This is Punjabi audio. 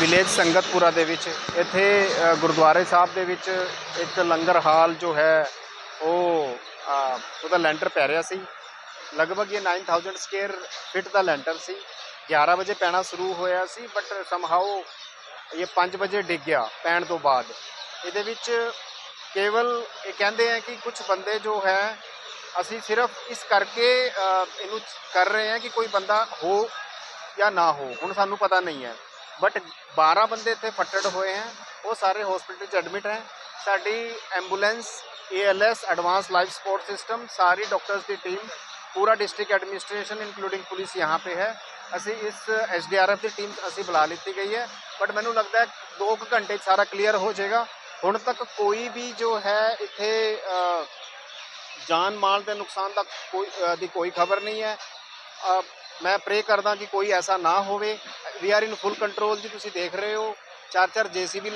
ਵਿਲੇਜ ਸੰਗਤਪੁਰਾ ਦੇ ਵਿੱਚ, ਇੱਥੇ ਗੁਰਦੁਆਰੇ ਸਾਹਿਬ ਦੇ ਵਿੱਚ ਇੱਕ ਲੰਗਰ ਹਾਲ ਜੋ ਹੈ, ਉਹ ਉਹਦਾ ਲੈਂਟਰ ਪੈ ਰਿਹਾ ਸੀ। ਲਗਭਗ ਇਹ 9000 ਸਕੁਅਰ ਫਿਟ ਦਾ ਲੈਂਟਰ ਸੀ। 11 ਵਜੇ ਪੈਣਾ ਸ਼ੁਰੂ ਹੋਇਆ ਸੀ, ਬਟ ਸਮਹਾਉ ਇਹ 5 ਵਜੇ ਡਿੱਗ ਗਿਆ ਪੈਣ ਤੋਂ ਬਾਅਦ। ਇਹਦੇ ਵਿੱਚ ਕੇਵਲ ਇਹ ਕਹਿੰਦੇ ਆ ਕਿ ਕੁਝ ਬੰਦੇ ਜੋ ਹੈ, ਅਸੀਂ ਸਿਰਫ ਇਸ ਕਰਕੇ ਇਹਨੂੰ ਕਰ ਰਹੇ ਹਾਂ ਕਿ ਕੋਈ ਬੰਦਾ ਹੋ ਜਾਂ ਨਾ ਹੋ, ਹੁਣ ਸਾਨੂੰ ਪਤਾ ਨਹੀਂ ਹੈ। ਬਟ 12 ਬੰਦੇ ਇੱਥੇ ਫੱਟੜ ਹੋਏ ਹੈ, ਉਹ ਸਾਰੇ ਹਸਪੀਟਲ 'ਚ ਐਡਮਿਟ ਹੈ। ਸਾਡੀ ambulance ALS advance life support system ਸਾਰੀ ਡਾਕਟਰਸ ਦੀ ਟੀਮ ਪੂਰਾ ਡਿਸਟ੍ਰਿਕਟ ਐਡਮਿਨਿਸਟ੍ਰੇਸ਼ਨ ਇਨਕਲੂਡਿੰਗ ਪੁਲਿਸ ਯਹਾਂ ਪੇ ਹੈ। ਅਸੀਂ ਇਸ ਐਸਡੀਆਰਐਫ ਦੀ ਟੀਮ ਅਸੀਂ ਬੁਲਾ ਲਿੱਤੀ ਗਈ ਹੈ। ਬਟ ਮੈਨੂੰ ਲੱਗਦਾ ਹੈ 2 ਘੰਟੇ 'ਚ ਸਾਰਾ ਕਲੀਅਰ ਹੋ ਜਾਏਗਾ। ਹੁਣ ਤੱਕ ਕੋਈ ਵੀ ਜੋ ਹੈ ਇੱਥੇ ਜਾਨ ਮਾਲ ਦੇ ਨੁਕਸਾਨ ਦਾ ਕੋਈ ਦੀ ਕੋਈ ਖਬਰ ਨਹੀਂ ਹੈ। ਮੈਂ ਪ੍ਰੇ ਕਰਦਾ ਕਿ ਕੋਈ ਐਸਾ ਨਾ ਹੋਵੇ। ਵੀ ਆਰ ਇਨ ਫੁੱਲ ਕੰਟਰੋਲ ਜੀ ਤੁਸੀਂ ਦੇਖ ਰਹੇ ਹੋ। ਚਾਰ ਚਾਰ ਜੀਸੀਬੀ